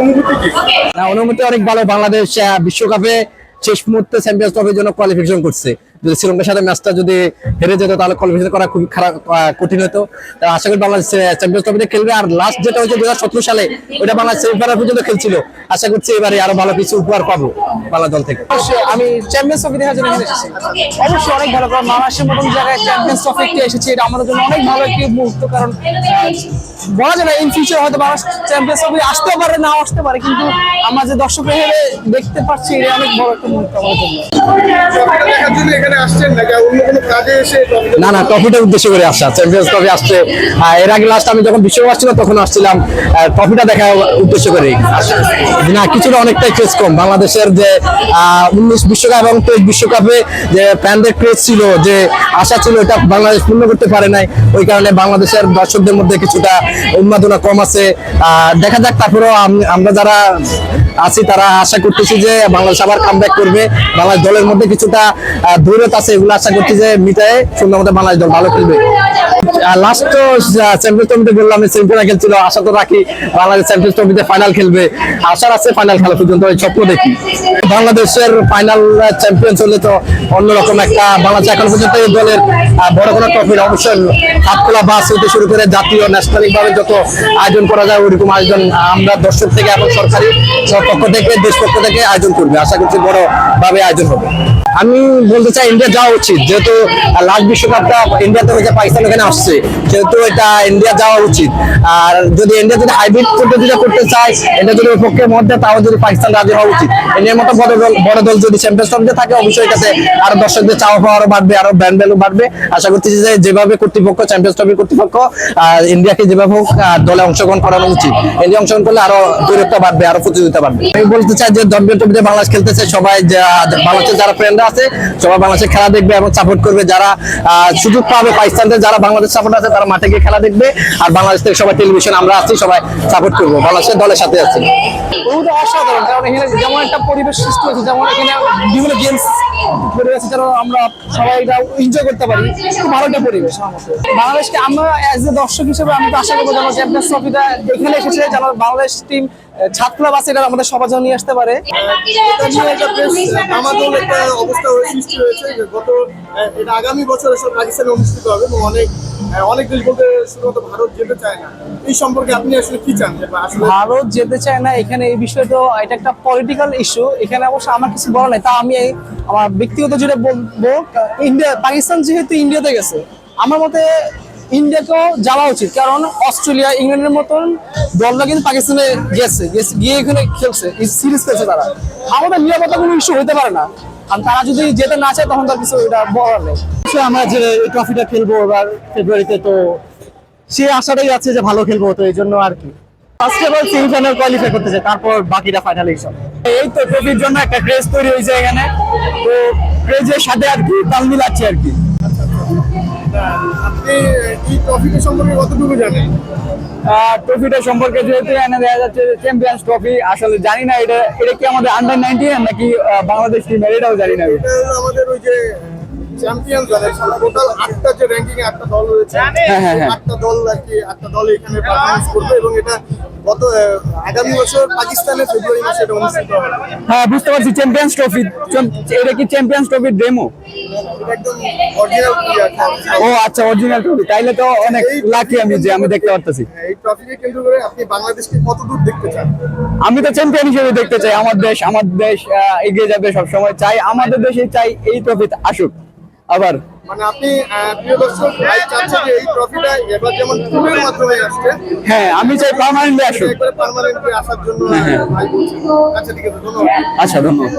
অনুভূতি অনুমতি অনেক ভালো। বাংলাদেশ বিশ্বকাপে শেষ মুহূর্তে চ্যাম্পিয়ন্স ট্রফির জন্য কোয়ালিফিকেশন করছে। যদি শ্রীলঙ্কার সাথে ম্যাচটা যদি হেরে যেত তাহলে কোয়ালিফিকেশন করা খুব খারাপ কঠিন হতো। তা আশা করি বাংলাদেশ চ্যাম্পিয়ন্স ট্রফিতে খেলবে। আর লাস্ট যেটা হয়েছে দু সালে ওটা বাংলাদেশ সেমিফাইনাল পর্যন্ত খেলছিল। আশা করছি এবারে আরও ভালো কিছু উপহার পাবো বাংলা দল থেকে। অবশ্যই আমি চ্যাম্পিয়ন্স ট্রফি দেখার জন্য এসেছি। অবশ্যই অনেক ভালো কারণ বাংলাদেশের মতন জায়গায় চ্যাম্পিয়ন্স ট্রফি একটি এসেছে এটা আমাদের জন্য অনেক ভালো একটি মুহূর্ত কারণ বলা যায় না ইন ফিউচার হয়তো বাংলাদেশ চ্যাম্পিয়ন্স ট্রফি আসতেও পারে, নাও আসতে পারে, কিন্তু আমরা যে দর্শক হিসেবে দেখতে পাচ্ছি এটা অনেক বড় একটা মুহূর্ত না না ট্রফিটা উদ্দেশ্য করে আসা। চ্যাম্পিয়ন্স ট্রফি আসছে। এর আগে লাস্ট আমি যখন বিশ্বকাপ আসছিল, তখন আসছিলাম। ট্রফিটা দেখা উদ্দেশ্য করে না, কিছুটা অনেকটাই ক্রেজ কম। বাংলাদেশের যে উনিশ বিশ্বকাপ এবং তেইশ বিশ্বকাপে যে ফ্যানদের ক্রেজ ছিল, যে আশা ছিল এটা বাংলাদেশ পূর্ণ করতে পারে নাই, ওই কারণে বাংলাদেশের দর্শকদের মধ্যে কিছুটা উন্মাদনা কম আছে। দেখা যাক, তারপরেও আমরা যারা আছি, তারা আশা করতেছি যে বাংলাদেশ আবার কাম করবে। বাংলাদেশ দলের মধ্যে কিছুটা দূরত আছে, এগুলো আশা করছি যে মিটায় সুন্দর মতো বাংলাদেশ দল ভালো খেলবে। লাস্ট ট্রফিতে বললাম খেলছিল। আশা তো রাখি বাংলাদেশ ট্রফিতে ফাইনাল খেলবে। আছে ফাইনাল খেলা পর্যন্ত ওই স্বপ্ন দেখি। বাংলাদেশের ফাইনাল হলে তো অন্যরকম একটা বাংলাদেশ এখন পর্যন্ত এই দলের বড় কোনো ট্রফির অবশ্যই হাত খোলা বাস হতে শুরু করে জাতীয় ন্যাশনালিক ভাবে যত আয়োজন করা যায়, ওইরকম আয়োজন আমরা দর্শক থেকে এখন সরকারি পক্ষ থেকে, দেশ পক্ষ থেকে আয়োজন করবে। আশা করছি বড় ভাবে আয়োজন হবে। আমি বলতে চাই ইন্ডিয়া যাওয়া উচিত। যেহেতু লাস্ট বিশ্বকাপটা ইন্ডিয়াতে হয়েছে পাকিস্তান এখানে আসছে। সেহেতু এটা ইন্ডিয়া যাওয়া উচিত। আর যদি ইন্ডিয়া যদি হাইব্রিড পদ্ধতিটা করতে চায়, এটা যদি ওর পক্ষে মধ্যে তাও যদি পাকিস্তান রাজি হওয়া উচিত। ইন্ডিয়ার মতো বড় দল বড় দল যদি চ্যাম্পিয়ন্স ট্রফিতে থাকে, অবশ্যই এটাতে আরও দর্শকদের চাওয়া পাওয়া আরও বাড়বে, আরও ব্র্যান্ড ভ্যালু বাড়বে। আশা করতেছি যে যেভাবে কর্তৃপক্ষ চ্যাম্পিয়ন্স ট্রফির কর্তৃপক্ষ ইন্ডিয়াকে যেভাবে হোক দলে অংশগ্রহণ করানো উচিত। ইন্ডিয়া অংশগ্রহণ করলে আরও দূরত্ব বাড়বে, আরও প্রতিযোগিতা বাড়বে। আমি বলতে চাই যে চ্যাম্পিয়ন ট্রফিতে বাংলাদেশ খেলতেছে, সবাই বাংলাদেশের যারা ফ্রেন্ডরা আছে, সবাই বাংলাদেশের খেলা দেখবে এবং সাপোর্ট করবে। যারা সুযোগ পাবে পাকিস্তানদের, যারা বাংলাদেশ সাপোর্ট আছে, তারা মাঠে গিয়ে খেলা দেখবে। আর বাংলাদেশ থেকে সবাই টেলিভিশন আমরা আছি, সবাই সাপোর্ট করব। বাংলাদেশের দলের সাথে আছি। অসাধারণ, কারণ এখানে যেমন একটা পরিবেশ সৃষ্টি হয়েছে, যেমন এখানে বিভিন্ন গেমস আমরা সবাই এটা এনজয় করতে পারি। খুব ভালো একটা পরিবেশ বাংলাদেশকে আমরা অ্যাজ এ দর্শক হিসেবে আমি তো আশা করব যেন চ্যাম্পিয়ন্স ট্রফিটা এখানে এসেছে, যেন বাংলাদেশ টিম এটা আমাদের নিয়ে আসতে পারে। আমাদের একটা অবস্থা সৃষ্টি হয়েছে গত এটা আগামী পাকিস্তানে অনুষ্ঠিত হবে অনেক অনেক দেশ বলতে শুধুমাত্র ভারত যেতে চায় না। এই সম্পর্কে আপনি আসলে কি চান? ভারত যেতে চায় না, এখানে এই বিষয়ে তো এটা একটা পলিটিক্যাল ইস্যু এখানে অবশ্য আমার কিছু বলা নাই, তা আমি আমার ব্যক্তিগত যেটা বলব, ইন্ডিয়া পাকিস্তান যেহেতু ইন্ডিয়াতে গেছে, আমার মতে ইন্ডিয়াকেও যাওয়া উচিত। কারণ অস্ট্রেলিয়া, ইংল্যান্ডের মতন দলটা কিন্তু পাকিস্তানে গেছে গিয়ে এখানে খেলছে সিরিজ খেলছে তারা। আমাদের নিরাপত্তা কোনো ইস্যু হতে পারে না। আর তারা যদি যেতে না চায়, তখন তার কিছু এটা বলার নেই। আমরা যে এই ট্রফিটা খেলব এবার ফেব্রুয়ারিতে তো সে আশাটাই আছে যে ভালো খেলব তো এই জন্য আর কি। ফার্স্ট এবার সেমিফাইনাল কোয়ালিফাই করতে চাই তারপর বাকিটা ফাইনাল এইসব এই তো ট্রফির জন্য একটা ক্রেজ তৈরি হয়েছে এখানে। তো ক্রেজের সাথে আর কি তাল মিলাচ্ছে আর কি। আপনি এই ট্রফিটা সম্পর্কে কতটুকু জানেন? ট্রফিটা সম্পর্কে যেহেতু দেখা যাচ্ছে চ্যাম্পিয়ন্স ট্রফি আসলে জানি না এটা এটা কি আমাদের আন্ডার নাইনটিন নাকি বাংলাদেশ টিমের এটাও জানি না আমাদের ওই যে চ্যাম্পিয়ন দলের টোটাল আটটা যে র্যাঙ্কিং আটটা দল রয়েছে হ্যাঁ, হ্যাঁ, হ্যাঁ। আটটা দল আর কি আটটা দল এখানে পারফরমেন্স করবে এবং এটা গত আগামী বছর পাকিস্তানে ফেব্রুয়ারি মাসে এটা অনুষ্ঠিত হবে। হ্যাঁ বুঝতে পারছি চ্যাম্পিয়ন্স ট্রফি এটা কি চ্যাম্পিয়ন্স ট্রফির ডেমো একদম ও আচ্ছা অরিজিনাল ট্রফি তাইলে তো অনেক লাকি আমি যে আমি দেখতে পারতেছি। এই ট্রফিকে কেন্দ্র করে আপনি বাংলাদেশকে কত দূর দেখতে চান? আমি তো চ্যাম্পিয়ন হিসেবে দেখতে চাই আমার দেশ আমার দেশ এগিয়ে যাবে সব সময় চাই আমাদের দেশে চাই এই ট্রফি আসুক। আবার মানে আপনি প্রিয় দর্শক ভাই চাচ্ছেন যে এই ট্রফিটা এবার যেমন টুরের মাধ্যমে আসছে হ্যাঁ আমি চাই পার্মানেন্টলি আসুক। একবারে পার্মানেন্টলি আসার জন্য ভাই বলছেন আচ্ছা ঠিক আছে ধন্যবাদ। আচ্ছা ধন্যবাদ।